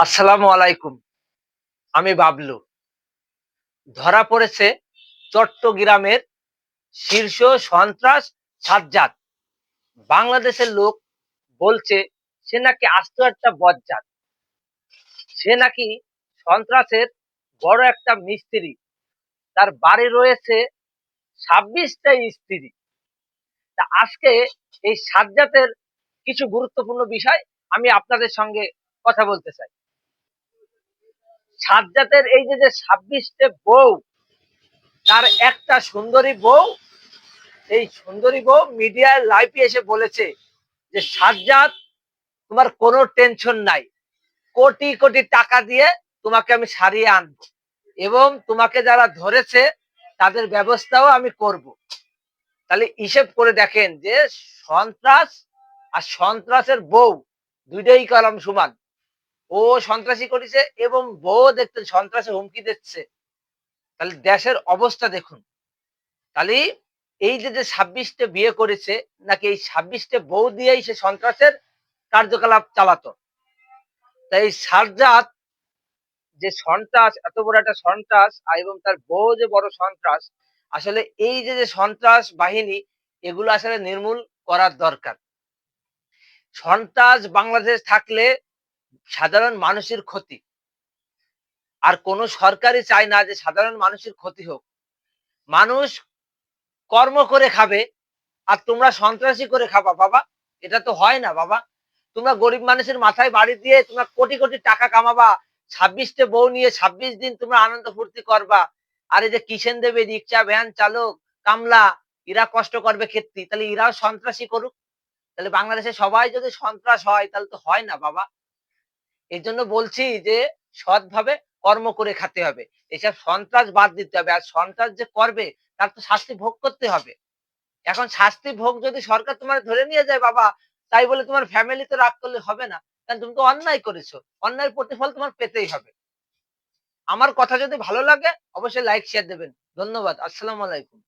আসসালামু আলাইকুম। আমি বাবলু। ধরা পড়েছে চট্টগ্রামের শীর্ষ সন্ত্রাস সাজ্জাদ। বাংলাদেশের লোক বলছে সে নাকি আস্ত একটা বজ্জাত। সে নাকি সন্ত্রাসের বড় একটা মিস্ত্রি। তার বাড়ি রয়েছে ছাব্বিশটা স্ত্রী। তা আজকে এই সাজ্জাতের কিছু গুরুত্বপূর্ণ বিষয় আমি আপনাদের সঙ্গে কথা বলতে চাই। সাজ্জাতের এই যে ছাব্বিশটে বউ, তার একটা সুন্দরী বউ, এই সুন্দরী বউ মিডিয়ার লাইভে এসে বলেছে যে সাজ্জাদ তোমার কোনো টেনশন নাই। কোটি কোটি টাকা দিয়ে তোমাকে আমি সারিয়ে আনব এবং তোমাকে যারা ধরেছে, তাদের ব্যবস্থাও আমি করব। তাহলে হিসেব করে দেখেন যে সন্ত্রাস আর সন্ত্রাসের বউ, দুইটাই কলম সমান। ও সন্ত্রাসী করেছে এবং বউ দেখতেন সন্ত্রাসে হুমকি দিচ্ছে। তাহলে দেশের অবস্থা দেখুন। তাহলে এই যে যে ছাব্বিশটা বিয়ে করেছে, নাকি এই ছাব্বিশটা বউ দিয়েই সে সন্ত্রাসের কার্যকলাপ চালাতো? তাই সারজাত যে সন্ত্রাস, এত বড় একটা সন্ত্রাস এবং তার বউ যে বড় সন্ত্রাস, আসলে এই যে যে সন্ত্রাস বাহিনী, এগুলো আসলে নির্মূল করার দরকার। সন্ত্রাস বাংলাদেশ থাকলে সাধারণ মানুষের ক্ষতি। আর কোন সরকারই চায় না যে সাধারণ মানুষের ক্ষতি হোক। মানুষ কর্ম করে খাবে আর তোমরা সন্ত্রাসী করে খাবা বাবা। এটা তো হয় না বাবা। তোমরা গরিব মানুষের মাথায় বাড়ি দিয়ে তোমরা কোটি কোটি টাকা কামাবা, ছাব্বিশটে বউ নিয়ে ছাব্বিশ দিন তোমরা আনন্দ ফুর্তি করবা। আর এই যে কিষেন দেবে, রিক্সা, ভ্যান, চালক, কামলা, এরা কষ্ট করবে ক্ষেত্রে তাহলে এরাও সন্ত্রাসী করুক। তাহলে বাংলাদেশে সবাই যদি সন্ত্রাস হয়, তাহলে তো হয় না বাবা। এই জন্য বলছি যে সৎভাবে কর্ম করে খেতে হবে। এসব সন্ত্রাস বাদ দিতে হবে। আর সন্ত্রাস যে করবে, তার তো শাস্তি ভোগ করতে হবে। এখন শাস্তি ভোগ যদি সরকার তোমার ধরে নিয়ে যায়, বাবা, তাই বলে তোমার ফ্যামিলি তো রাগ করলে হবে না। কারণ তুমি তো অন্যায় করেছ। অন্যায়ের প্রতিফল তোমার পেতেই হবে। আমার কথা যদি ভালো লাগে, অবশ্যই লাইক শেয়ার দেবেন। ধন্যবাদ। আসসালামু আলাইকুম।